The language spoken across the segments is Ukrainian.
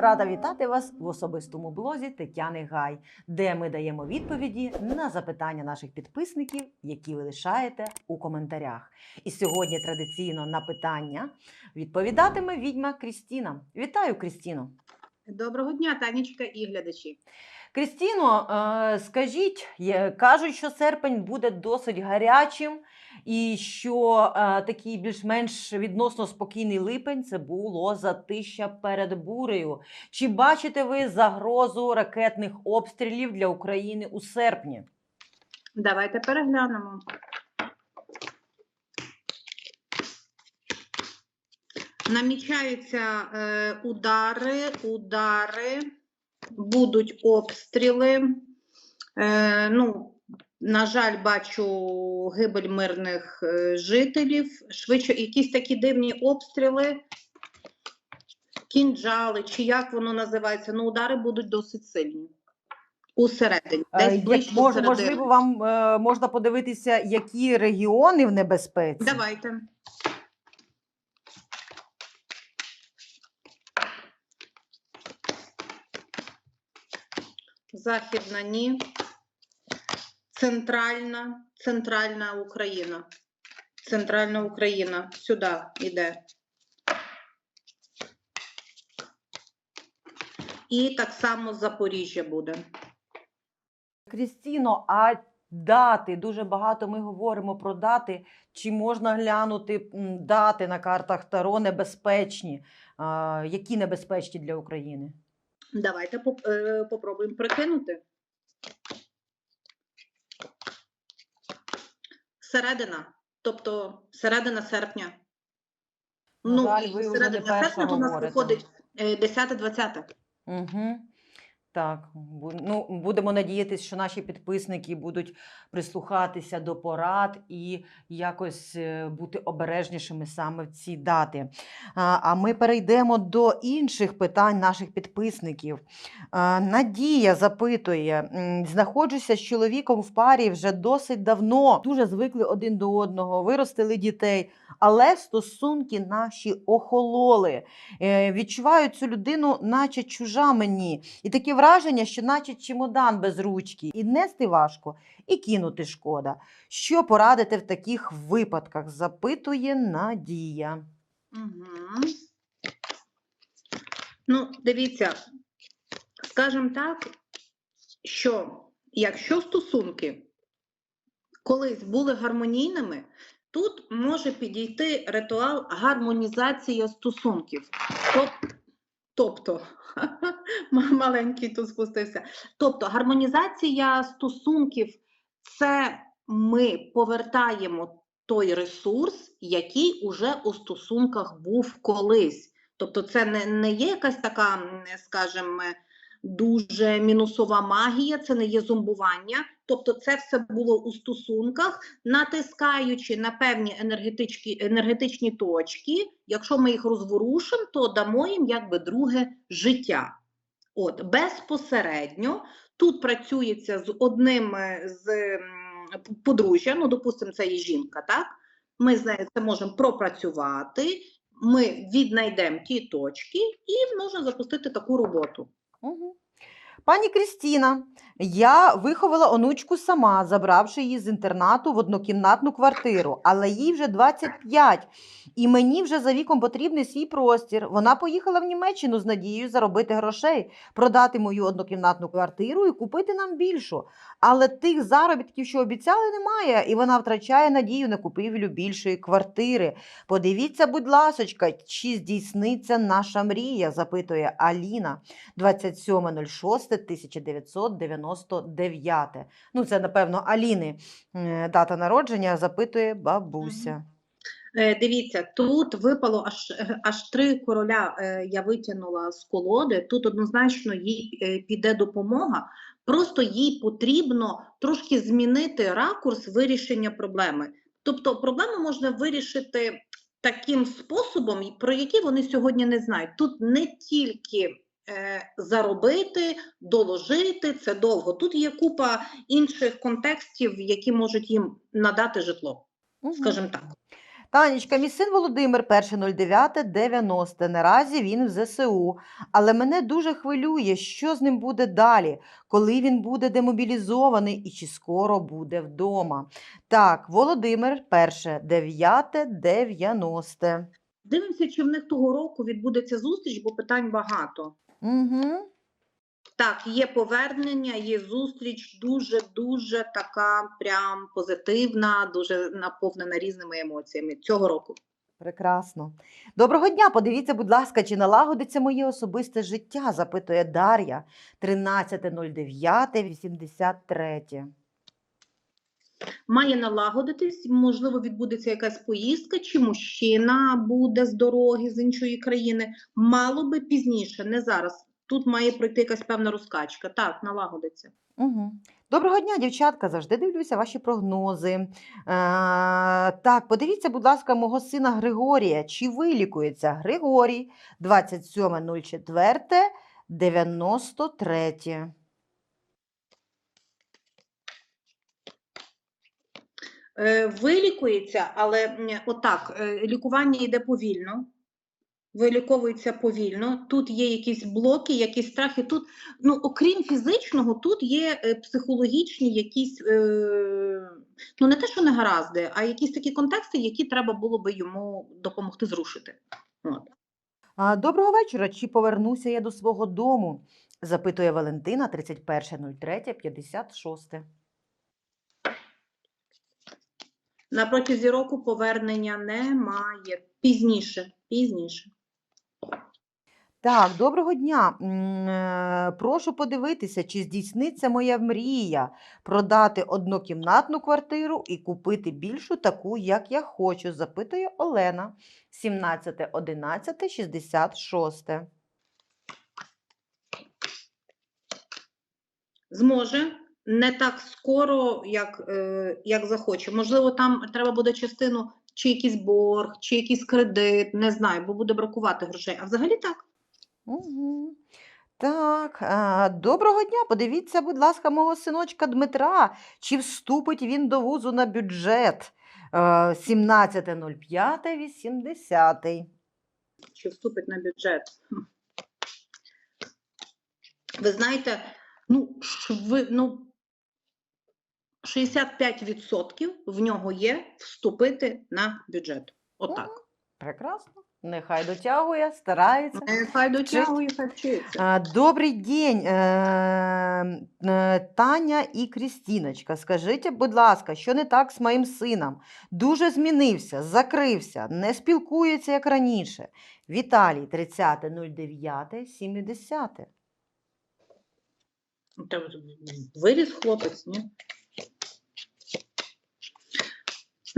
Рада вітати вас в особистому блозі Тетяни Гай, де ми даємо відповіді на запитання наших підписників, які ви лишаєте у коментарях. І сьогодні традиційно на питання відповідатиме відьма Крістіна. Вітаю, Крістіно! Доброго дня, Танечка і глядачі. Крістіно, е, скажіть, кажуть, що серпень буде досить гарячим, і що е, такий більш-менш відносно спокійний липень це було затища перед бурею. Чи бачите ви загрозу ракетних обстрілів для України у серпні? Давайте переглянемо. Намічаються е, удари, удари, будуть обстріли. Е, ну, на жаль, бачу гибель мирних е, жителів. Швидше, якісь такі дивні обстріли, кінджали, чи як воно називається. Ну, удари будуть досить сильні. Усередині. Е, Десь ближче мож- можливо, вам е, можна подивитися, які регіони в небезпеці? Давайте. Західна ні. Центральна, центральна Україна. Центральна Україна. Сюди йде. І так само Запоріжжя буде. Крістіно, а дати дуже багато ми говоримо про дати. Чи можна глянути дати на картах Таро небезпечні? А, які небезпечні для України? Давайте е, попробуємо прикинути. Середина, тобто середина серпня. Ну, жаль, ви середина перша серпня у нас говорите. виходить е, 10-20. Угу. Так, ну, будемо надіятися, що наші підписники будуть прислухатися до порад і якось е, бути обережнішими саме в ці дати. А, ми перейдемо до інших питань наших підписників. Надія запитує: знаходжуся з чоловіком в парі вже досить давно, дуже звикли один до одного, виростили дітей, але стосунки наші охололи. Е, Відчуваю цю людину, наче чужа мені. І таке враження, що наче чемодан без ручки. І нести важко, і кинути шкода. Що порадити в таких випадках? запитує Надія. Угу. Ну, дивіться, скажімо так, що якщо стосунки колись були гармонійними, тут може підійти ритуал гармонізації стосунків. Тоб- Тобто, маленький тут спустився. Тобто, гармонізація стосунків це ми повертаємо той ресурс, який уже у стосунках був колись. Тобто, це не, не є якась така, скажімо, дуже мінусова магія, це не є зомбування. Тобто, це все було у стосунках, натискаючи на певні енергетичні, енергетичні точки. Якщо ми їх розворушимо, то дамо їм якби друге життя. От безпосередньо тут працюється з одним е, з подружжя, ну, допустимо, це є жінка, так? Ми з нею це можемо пропрацювати, ми віднайдемо ті точки і можна запустити таку роботу. Угу. Пані Крістіна, я виховала онучку сама, забравши її з інтернату в однокімнатну квартиру, але їй вже 25, і мені вже за віком потрібний свій простір. Вона поїхала в Німеччину з надією заробити грошей, продати мою однокімнатну квартиру і купити нам більшу. Але тих заробітків, що обіцяли, немає, і вона втрачає надію на купівлю більшої квартири. Подивіться, будь ласочка, чи здійсниться наша мрія? запитує Аліна. 27.06.1999. Ну, це, напевно, Аліни дата народження, запитує бабуся. Е, Дивіться, тут випало аж, аж три короля. е, Я витягнула з колоди. Тут однозначно їй е, піде допомога. Просто їй потрібно трошки змінити ракурс вирішення проблеми. Тобто, проблему можна вирішити таким способом, про який вони сьогодні не знають. Тут не тільки заробити, доложити це довго. Тут є купа інших контекстів, які можуть їм надати житло, Мгм. скажімо так. Танечка, мій син Володимир, 1.09.90. Наразі він в ЗСУ. Але мене дуже хвилює, що з ним буде далі, коли він буде демобілізований і чи скоро буде вдома. Так, Володимир, 1.09.90. Дивимося, чи в них того року відбудеться зустріч, бо питань багато. Угу. Так, є повернення, є зустріч, дуже дуже така прям позитивна, дуже наповнена різними емоціями цього року. Прекрасно. Доброго дня. Подивіться, будь ласка, чи налагодиться моє особисте життя? запитує Дар'я 13.09.83. Має налагодитись, можливо, відбудеться якась поїздка, чи мужчина буде з дороги з іншої країни. Мало би пізніше, не зараз. Тут має пройти якась певна розкачка. Так, налагодиться. Угу. Доброго дня, дівчатка. Завжди дивлюся ваші прогнози. Е, так, подивіться, будь ласка, мого сина Григорія. Чи вилікується Григорій 27.04.93? Е, вилікується, але отак, е, лікування йде повільно. Виліковується повільно. Тут є якісь блоки, якісь страхи. Тут, ну, окрім фізичного, тут є е, психологічні якісь, е, ну не те, що не гаразди, а якісь такі контексти, які треба було би йому допомогти зрушити. От. Доброго вечора. Чи повернуся я до свого дому? запитує Валентина 31.03.56. На протязі року повернення немає. Пізніше, пізніше. Так, доброго дня. Е, Прошу подивитися, чи здійсниться моя мрія продати однокімнатну квартиру і купити більшу таку, як я хочу, запитує Олена 17.11.66. Зможе не так скоро, як, е, як захоче. Можливо, там треба буде частину, чи якийсь борг, чи якийсь кредит, не знаю, бо буде бракувати грошей. А взагалі так. Угу. Так, доброго дня. Подивіться, будь ласка, мого синочка Дмитра, чи вступить він до вузу на бюджет Е, 17.05.80. Чи вступить на бюджет. Ви знаєте, ну, шви, ну 65% в нього є вступити на бюджет. Отак. Прекрасно. Нехай дотягує, старається. Е, Хай дотягує, вчиться. Добрий день, е, е, Таня і Крістіночка. Скажіть, будь ласка, що не так з моїм сином? Дуже змінився, закрився, не спілкується як раніше. Віталій, 30.09.70. Та Виріс хлопець, ні?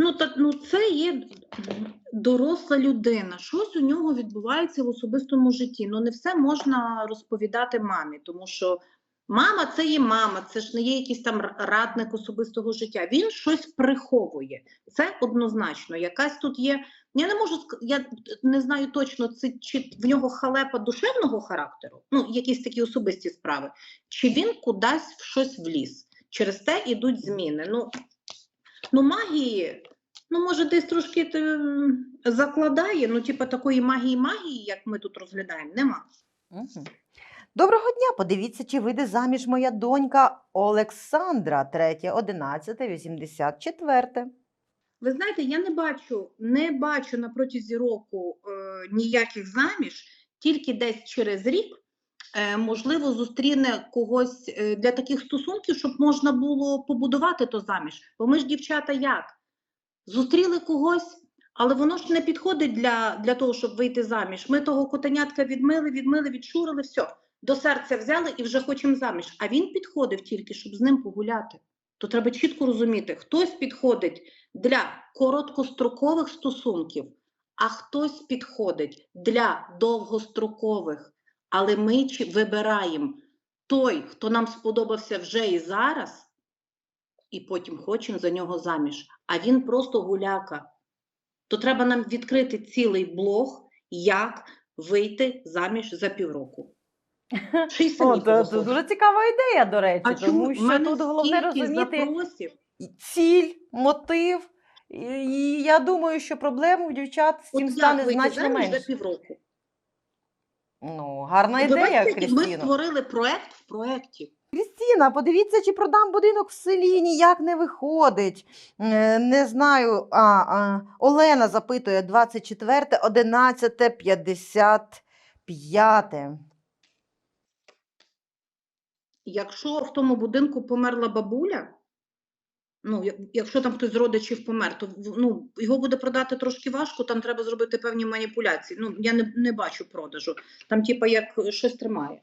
Ну, так, ну, це є доросла людина. Щось у нього відбувається в особистому житті. Ну, не все можна розповідати мамі, тому що мама це є мама, це ж не є якийсь там радник особистого життя. Він щось приховує. Це однозначно. Якась тут є. Я не можу я не знаю точно, це чи в нього халепа душевного характеру, ну, якісь такі особисті справи, чи він кудись в щось вліз. Через те йдуть зміни. Ну, ну магії, ну, може, десь трошки закладає, ну, типу, такої магії магії, як ми тут розглядаємо, нема. Доброго дня! Подивіться, чи вийде заміж моя донька Олександра, 3.11.84. Ви знаєте, я не бачу, не бачу на протязі року е, ніяких заміж, тільки десь через рік, е, можливо, зустріне когось е, для таких стосунків, щоб можна було побудувати то заміж. Бо ми ж, дівчата, як? Зустріли когось, але воно ж не підходить для, для того, щоб вийти заміж. Ми того котенятка відмили, відмили, відшурили, все, до серця взяли і вже хочемо заміж. А він підходив тільки, щоб з ним погуляти. То треба чітко розуміти, хтось підходить для короткострокових стосунків, а хтось підходить для довгострокових. Але ми вибираємо той, хто нам сподобався вже і зараз, і потім хочемо за нього заміж. А він просто гуляка. То треба нам відкрити цілий блог, як вийти заміж за півроку. О, це, це дуже цікава ідея, до речі, А тому В що мене тут головне розуміти запросів. ціль, мотив І, і я думаю, що проблем у дівчат з цим От стане як значно заміж за півроку? Ну, гарна Ви ідея, бачите, ми створили проект в проекті. Крістіна, подивіться, чи продам будинок в селі, ніяк не виходить. Е, Не знаю. А, а, Олена запитує 24, 11, 55. Якщо в тому будинку померла бабуля, ну, якщо там хтось з родичів помер, то ну, його буде продати трошки важко, там треба зробити певні маніпуляції. Ну, я не, не бачу продажу. Там, типа, як щось тримає.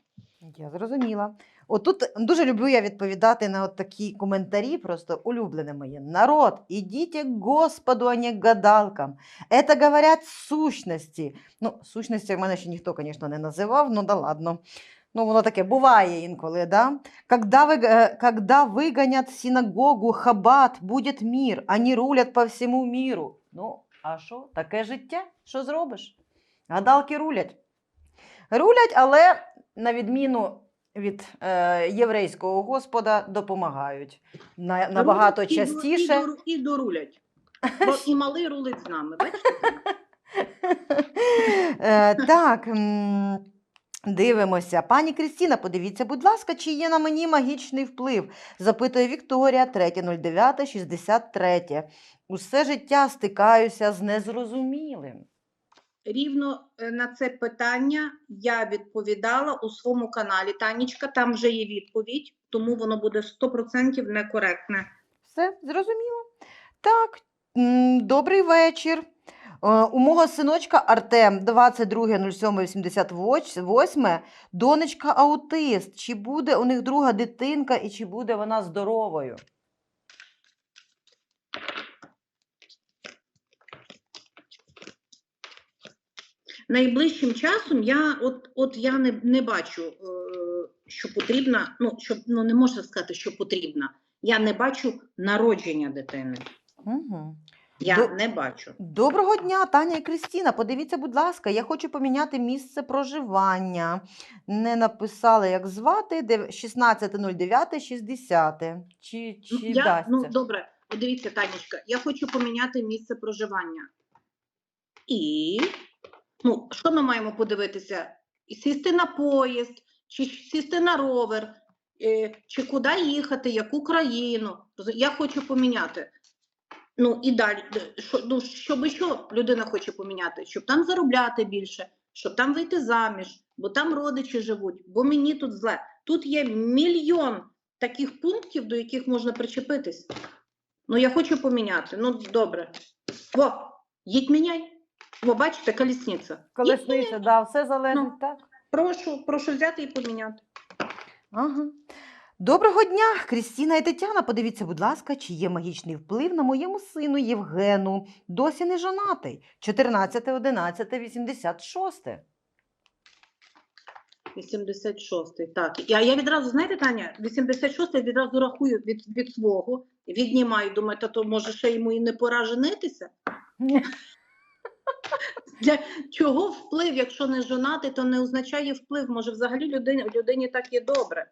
Я зрозуміла. Отут дуже люблю я відповідати на от такі коментарі, просто улюблене моє. Народ, ідіть к Господу, а не к гадалкам. Это говорять сущності. Ну, сущності в мене ще ніхто, звісно, не називав, ну да ладно. Ну, воно таке буває інколи, да? Когда, вы, э, когда выгонят синагогу, хабат, будет мир, они рулять по всьому міру. Ну, а що? Таке життя? Що зробиш? Гадалки рулять. Рулять, але на відміну від е, єврейського господа допомагають. На, набагато і частіше. І, дору- і дорулять. Бо і малий рулить з нами. Бачите? Е, так, м, дивимося. Пані Крістіна, подивіться, будь ласка, чи є на мені магічний вплив? Запитує Вікторія, 3.09.63. Усе життя стикаюся з незрозумілим. Рівно е, на це питання я відповідала у своєму каналі. Танічка, там вже є відповідь, тому воно буде 100% некоректне. Все, зрозуміло. Так, добрий вечір. Е, У мого синочка Артем 22.07.88, донечка аутист. Чи буде у них друга дитинка і чи буде вона здоровою? Найближчим часом я от, от я не, не бачу, е, що потрібна, ну, що, ну не можна сказати, що потрібна. Я не бачу народження дитини. Угу. Я До- не бачу. Доброго дня, Таня і Кристіна. Подивіться, будь ласка, я хочу поміняти місце проживання. Не написали, як звати, 16.09.60. Чи, чи Ну, я, вдасться? ну добре, подивіться, Танечка, я хочу поміняти місце проживання. І ну, що ми маємо подивитися? Сісти на поїзд, чи сісти на ровер, е, чи куди їхати, яку країну. Я хочу поміняти. Ну і далі, ну, щоб що людина хоче поміняти? Щоб там заробляти більше, щоб там вийти заміж, бо там родичі живуть, бо мені тут зле. Тут є мільйон таких пунктів, до яких можна причепитись. Ну, я хочу поміняти. Ну, добре. О, їдь міняй. О, бачите, колісниця. Колесниця, міняй. да, все залежить, Ну. так? Прошу, прошу взяти і поміняти. Ага. Доброго дня, Крістіна і Тетяна. Подивіться, будь ласка, чи є магічний вплив на моєму сину Євгену. Досі не жонатий. 14.11.86. 86-й, так. Я, я відразу, знаєте, Таня, 86-й відразу рахую від, від свого, віднімаю, думаю, та то може ще йому і не пора женитися. Для чого вплив, якщо не жонати, то не означає вплив. Може, взагалі людині, людині так є добре.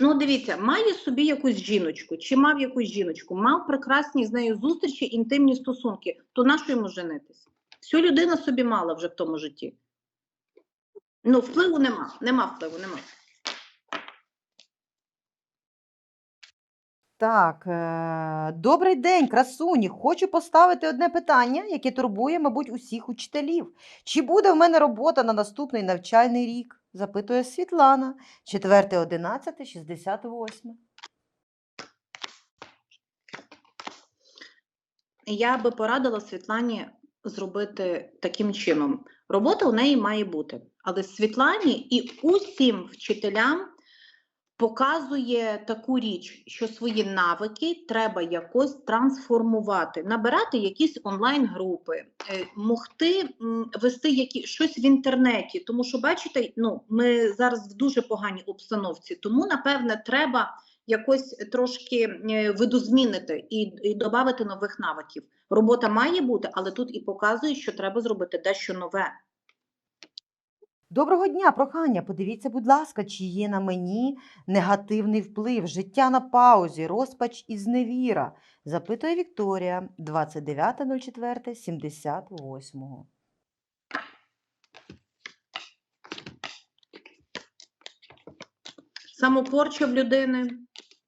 Ну, дивіться, має собі якусь жіночку, чи мав якусь жіночку, мав прекрасні з нею зустрічі, інтимні стосунки, то на що йому женитись? Всю людина собі мала вже в тому житті. Ну, впливу нема, нема впливу, нема. Так, е, добрий день, красуні. Хочу поставити одне питання, яке турбує, мабуть, усіх учителів. Чи буде в мене робота на наступний навчальний рік? Запитує Світлана, 4.11.68. Я би порадила Світлані зробити таким чином. Робота у неї має бути, але Світлані і усім вчителям показує таку річ, що свої навики треба якось трансформувати, набирати якісь онлайн-групи, е, могти вести які, щось в інтернеті. Тому що, бачите, ну, ми зараз в дуже поганій обстановці, тому, напевне, треба якось трошки е, видозмінити і, і додати нових навиків. Робота має бути, але тут і показує, що треба зробити дещо нове. Доброго дня, прохання. Подивіться, будь ласка, чи є на мені негативний вплив, життя на паузі, розпач і зневіра. Запитує Вікторія 29.04.78. Самопорча в людини.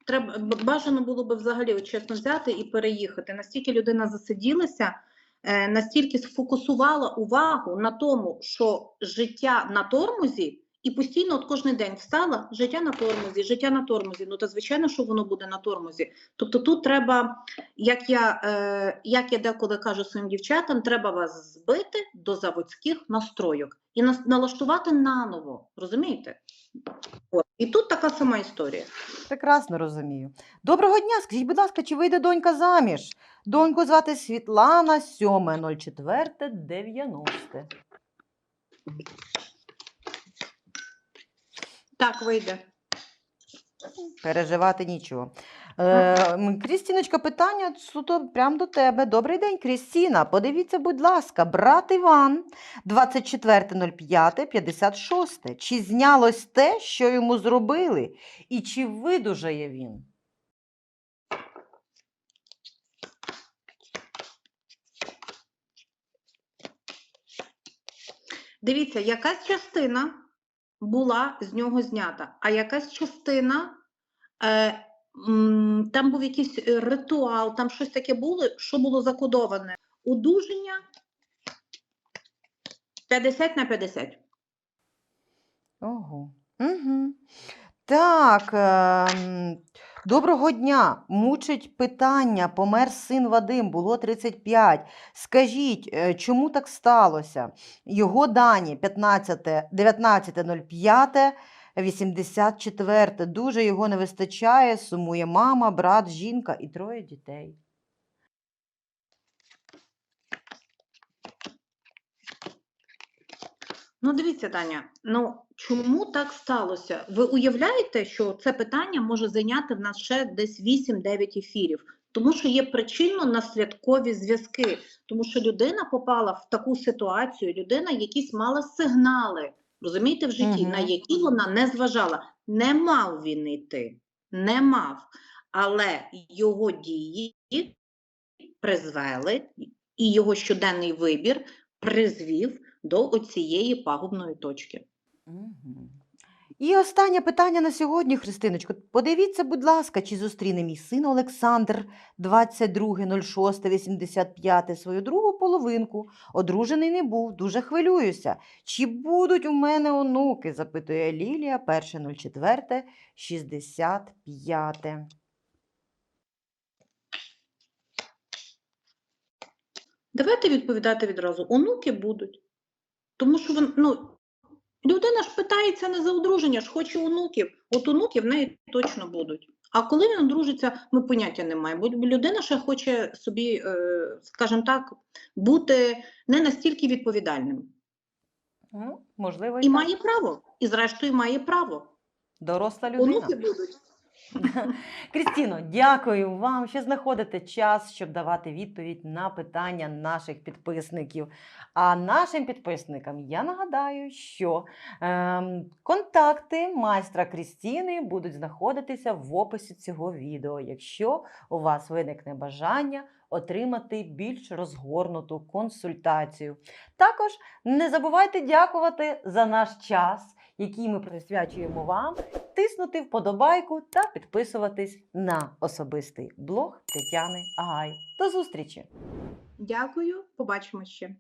Треба бажано було би взагалі чесно взяти і переїхати. Настільки людина засиділася, настільки сфокусувала увагу на тому, що життя на тормозі, і постійно от кожен день встала життя на тормозі, життя на тормозі. Ну та звичайно, що воно буде на тормозі. Тобто тут треба, як я, е, як я деколи кажу своїм дівчатам, треба вас збити до заводських настройок і нас- налаштувати наново. Розумієте? От. І тут така сама історія. Прекрасно розумію. Доброго дня. Скажіть, будь ласка, чи вийде донька заміж? Доньку звати Світлана 7.04.90. Так вийде. Переживати нічого. Е, Крістіночка, питання суто прямо до тебе. Добрий день, Крістіна. Подивіться, будь ласка, брат Іван, 24.05.56. Чи знялось те, що йому зробили? І чи видужає він? Дивіться, якась частина була з нього знята, а якась частина, е, там був якийсь ритуал, там щось таке було, що було закодоване. Удуження 50 на 50. Ого. Угу. Так, ем, доброго дня. Мучить питання. Помер син Вадим, було 35. Скажіть, е, чому так сталося? Його дані 15, 19.05, 84. Дуже його не вистачає. Сумує мама, брат, жінка і троє дітей. Ну, дивіться, Таня, ну чому так сталося? Ви уявляєте, що це питання може зайняти в нас ще десь 8-9 ефірів, тому що є причинно-наслідкові зв'язки, тому що людина попала в таку ситуацію, людина якісь мала сигнали, розумієте, в житті, на які вона не зважала. Не мав він йти, не мав, але його дії призвели, і його щоденний вибір призвів до оцієї пагубної точки. І останнє питання на сьогодні, Христиночко. Подивіться, будь ласка, чи зустріне мій син Олександр 22.06.85 свою другу половинку. Одружений не був, дуже хвилююся. Чи будуть у мене онуки? запитує Лілія 1.04.65. Давайте відповідати відразу. Онуки будуть. Тому що вон, ну, людина ж питається не за одруження, ж хоче онуків. От онуки в неї точно будуть. А коли він одружиться, ми поняття не маємо. Бо людина ще хоче собі, е, скажімо так, бути не настільки відповідальним. Ну, можливо, і, І так. має право. І зрештою має право. доросла людина. Онуки будуть. Крістіно, дякую вам, що знаходите час, щоб давати відповідь на питання наших підписників. А нашим підписникам я нагадаю, що ем, контакти майстра Крістіни будуть знаходитися в описі цього відео, якщо у вас виникне бажання отримати більш розгорнуту консультацію. Також не забувайте дякувати за наш час, який ми присвячуємо вам тиснути вподобайку та підписуватись на особистий блог Тетяни Агай. До зустрічі! Дякую, побачимо ще.